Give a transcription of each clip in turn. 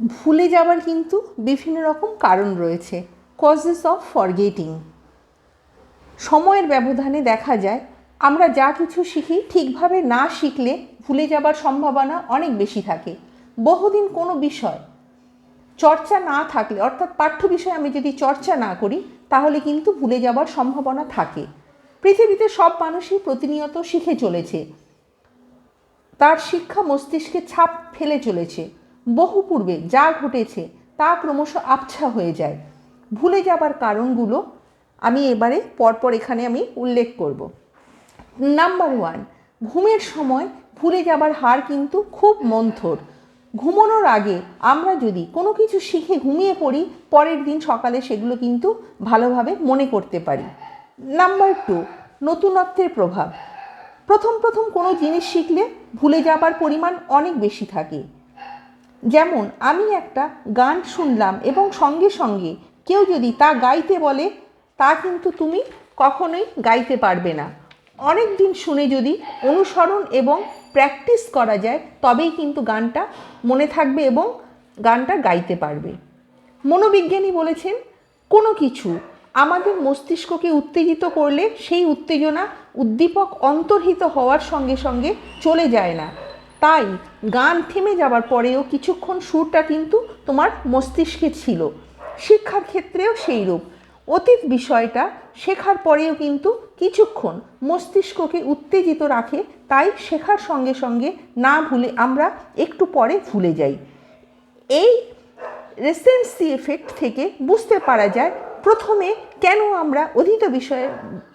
ভুলে যাবার কিন্তু বিভিন্ন রকম কারণ রয়েছে। কজেস অফ ফরগেটিং সময়ের ব্যবধানে দেখা যায়, আমরা যা কিছু শিখি ঠিকভাবে না শিখলে ভুলে যাবার সম্ভাবনা অনেক বেশি থাকে। বহুদিন কোনো বিষয় চর্চা না থাকলে, অর্থাৎ পাঠ্য বিষয়ে আমি যদি চর্চা না করি, তাহলে কিন্তু ভুলে যাবার সম্ভাবনা থাকে। পৃথিবীতে সব মানুষই প্রতিনিয়ত শিখে চলেছে। তার শিক্ষা মস্তিষ্কে ছাপ ফেলে চলেছে। বহু পূর্বে যা ঘটেছে তা ক্রমশ আবছা হয়ে যায়। ভুলে যাবার কারণগুলো আমি এবারে পরপর এখানে আমি উল্লেখ করব। নাম্বার ওয়ান ঘুমের সময় ভুলে যাবার হার কিন্তু খুব মন্থর। ঘুমানোর আগে আমরা যদি কোনো কিছু শিখে ঘুমিয়ে পড়ি, পরের দিন সকালে সেগুলো কিন্তু ভালোভাবে মনে করতে পারি। নাম্বার টু নতুনত্বের প্রভাব। প্রথম প্রথম কোনো জিনিস শিখলে ভুলে যাবার পরিমাণ অনেক বেশি থাকে। যেমন আমি একটা গান শুনলাম এবং সঙ্গে সঙ্গে কেউ যদি তা গাইতে বলে, তা কিন্তু তুমি কখনোই গাইতে পারবে না। অনেক দিন শুনে যদি অনুসরণ এবং প্র্যাকটিস করা যায়, তবেই কিন্তু গানটা মনে থাকবে এবং গানটা গাইতে পারবে। মনোবিজ্ঞানী বলেছেন, কোনো কিছু আমাদের মস্তিষ্ককে উত্তেজিত করলে সেই উত্তেজনা উদ্দীপক অন্তর্হিত হওয়ার সঙ্গে সঙ্গে চলে যায় না। তাই গান থেমে যাবার পরেও কিছুক্ষণ সুরটা কিন্তু তোমার মস্তিষ্কে ছিল। শিক্ষার ক্ষেত্রেও সেই রূপ অতীত বিষয়টা শেখার পরেও কিন্তু কিছুক্ষণ মস্তিষ্ককে উত্তেজিত রাখে, তাই শেখার সঙ্গে সঙ্গে না ভুলে আমরা একটু পরে ভুলে যাই। এই রেসেন্সি এফেক্ট থেকে বুঝতে পারা যায় প্রথমে কেন আমরা অধীত বিষয়ে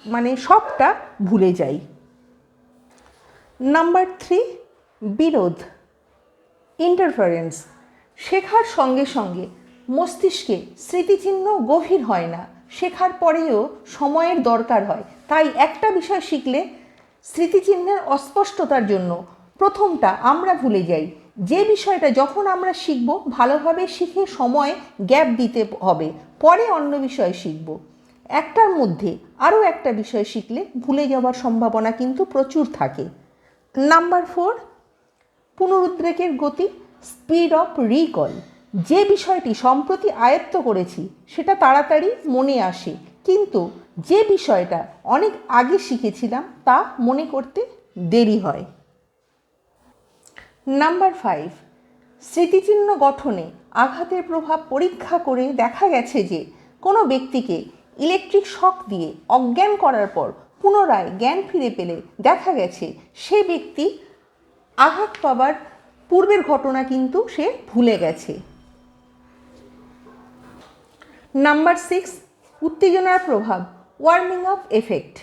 মানে সবটা ভুলে যাই। নাম্বার থ্রি বিরোধ ইন্টারফারেন্স শেখার সঙ্গে সঙ্গে মস্তিষ্কে স্মৃতিচিহ্ন গভীর হয় না। শেখার পরেও সময়ের দরকার হয়। তাই একটা বিষয় শিখলে স্মৃতিচিহ্নের অস্পষ্টতার জন্য প্রথমটা আমরা ভুলে যাই। যে বিষয়টা যখন আমরা শিখব, ভালোভাবে শিখে সময় গ্যাপ দিতে হবে। পরে অন্য বিষয় শিখব। একটার মধ্যে আরও একটা বিষয় শিখলে ভুলে যাওয়ার সম্ভাবনা কিন্তু প্রচুর থাকে। নাম্বার ফোর পুনরুদ্রেকের গতি স্পিড অফ রিকল যে বিষয়টি সম্প্রতি আয়ত্ত করেছি, সেটা তাড়াতাড়ি মনে আসে। কিন্তু যে বিষয়টা অনেক আগে শিখেছিলাম, তা মনে করতে দেরি হয়। নাম্বার ফাইভ স্মৃতিচিহ্ন গঠনে আঘাতের প্রভাব পরীক্ষা করে দেখা গেছে যে, কোনো ব্যক্তিকে ইলেকট্রিক শক দিয়ে অজ্ঞান করার পর পুনরায় জ্ঞান ফিরে পেলে দেখা গেছে, সে ব্যক্তি আঘাত পাবার পূর্বের ঘটনা কিন্তু সে ভুলে গেছে। নাম্বার সিক্স, উত্তেজনার প্রভাব ওয়ার্মিং আপ এফেক্ট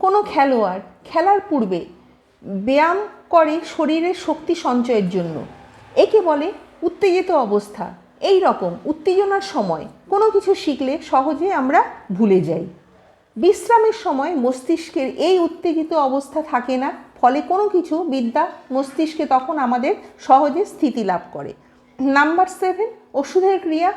কোনো খেলোয়াড় খেলার পূর্বে ব্যায়াম করে শরীরের শক্তি সঞ্চয়ের জন্য। একে বলে উত্তেজিত অবস্থা। এই রকম উত্তেজনার সময় কোনো কিছু শিখলে সহজে আমরা ভুলে যাই। বিশ্রামের সময় মস্তিষ্কের এই উত্তেজিত অবস্থা থাকে না, ফলে কোনো কিছু বিদ্যা মস্তিষ্কে তখন আমাদের সহজে স্থিতি লাভ করে। নাম্বার সেভেন, ওষুধের ক্রিয়া।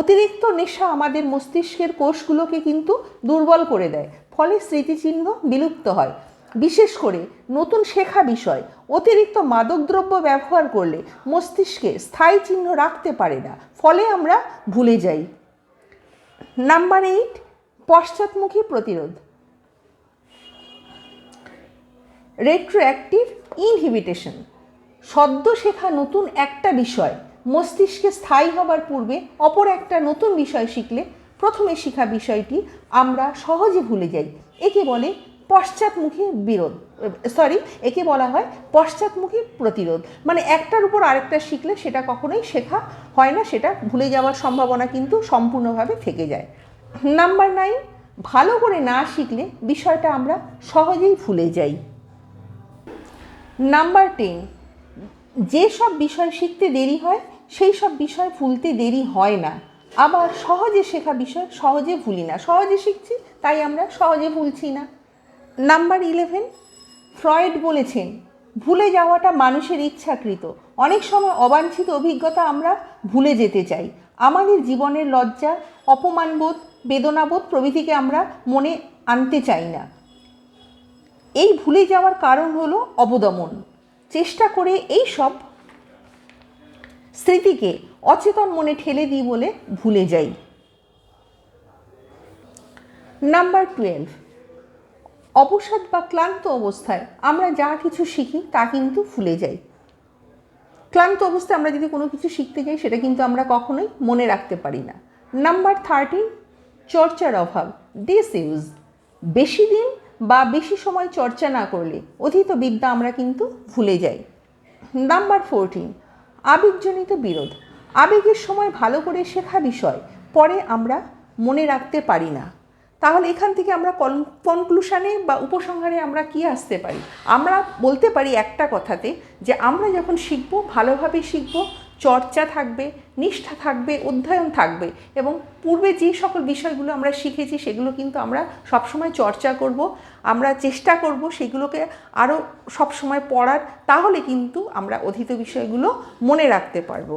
অতিরিক্ত নেশা আমাদের মস্তিষ্কের কোষগুলোকে কিন্তু দুর্বল করে দেয়, ফলে স্মৃতিচিহ্ন বিলুপ্ত হয়। বিশেষ করে নতুন শেখা বিষয়, অতিরিক্ত মাদকদ্রব্য ব্যবহার করলে মস্তিষ্কে স্থায়ী চিহ্ন রাখতে পারে না, ফলে আমরা ভুলে যাই। নাম্বার এইট পশ্চাৎমুখী প্রতিরোধ। রেট্রোঅ্যাক্টিভ ইনহিবিটেশন সদ্য শেখা নতুন একটা বিষয়, মস্তিষ্কে স্থায়ী হবার পূর্বে অপর একটা নতুন বিষয় শিখলে প্রথমে শেখা বিষয়টি আমরা সহজে ভুলে যাই। একে বলে পশ্চাৎমুখী বিরোধ সরি একে বলা হয় পশ্চাৎমুখী প্রতিরোধ। মানে একটার উপর আরেকটা শিখলে সেটা কখনোই শেখা হয় না, সেটা ভুলে যাওয়ার সম্ভাবনা কিন্তু সম্পূর্ণভাবে থেকে যায়। নাম্বার নাইন ভালো করে না শিখলে বিষয়টা আমরা সহজেই ভুলে যাই। নাম্বার টেন যেসব বিষয় শিখতে দেরি হয় সেই সব বিষয় ভুলতে দেরি হয় না। আবার সহজে শেখা বিষয় সহজে ভুলি না। সহজে শিখছি, তাই আমরা সহজে ভুলছি না। নাম্বার ইলেভেন ফ্রয়েড বলেছেন, ভুলে যাওয়াটা মানুষের ইচ্ছাকৃত। অনেক সময় অবাঞ্ছিত অভিজ্ঞতা আমরা ভুলে যেতে চাই। আমাদের জীবনের লজ্জা, অপমানবোধ বেদনাবোধ প্রভৃতিকে আমরা মনে আনতে চাই না। এই ভুলে যাওয়ার কারণ হলো অবদমন। চেষ্টা করে এই সব স্মৃতিকে অচেতন মনে ঠেলে দিই বলে ভুলে যাই। Number twelve. অবসাদ বা ক্লান্ত অবস্থায় আমরা যা কিছু শিখি তা কিন্তু ভুলে যাই। ক্লান্ত অবস্থায় আমরা যদি কোনো কিছু শিখতে যাই, সেটা কিন্তু আমরা কখনোই মনে রাখতে পারি না। Number thirteen. চর্চার অভাব। ডিস ইউজ বেশি দিন বা বেশি সময় চর্চা না করলে অধীত বিদ্যা আমরা কিন্তু ভুলে যাই। নাম্বার ফোরটিন আবেগজনিত বিরোধ। আবেগের সময় ভালো করে শেখা বিষয়, পরে আমরা মনে রাখতে পারি না। তাহলে এখান থেকে আমরা কনক্লুশনে বা উপসংহারে আমরা কি আসতে পারি? আমরা বলতে পারি একটা কথাতে যে আমরা যখন শিখব, ভালোভাবে শিখব চর্চা থাকবে, নিষ্ঠা থাকবে, অধ্যয়ন থাকবে এবং পূর্বে যে সকল বিষয়গুলো আমরা শিখেছি সেগুলো কিন্তু আমরা সবসময় চর্চা করব, আমরা চেষ্টা করব সেগুলোকে আরও সবসময় পড়ার, তাহলে কিন্তু আমরা অধীত বিষয়গুলো মনে রাখতে পারব।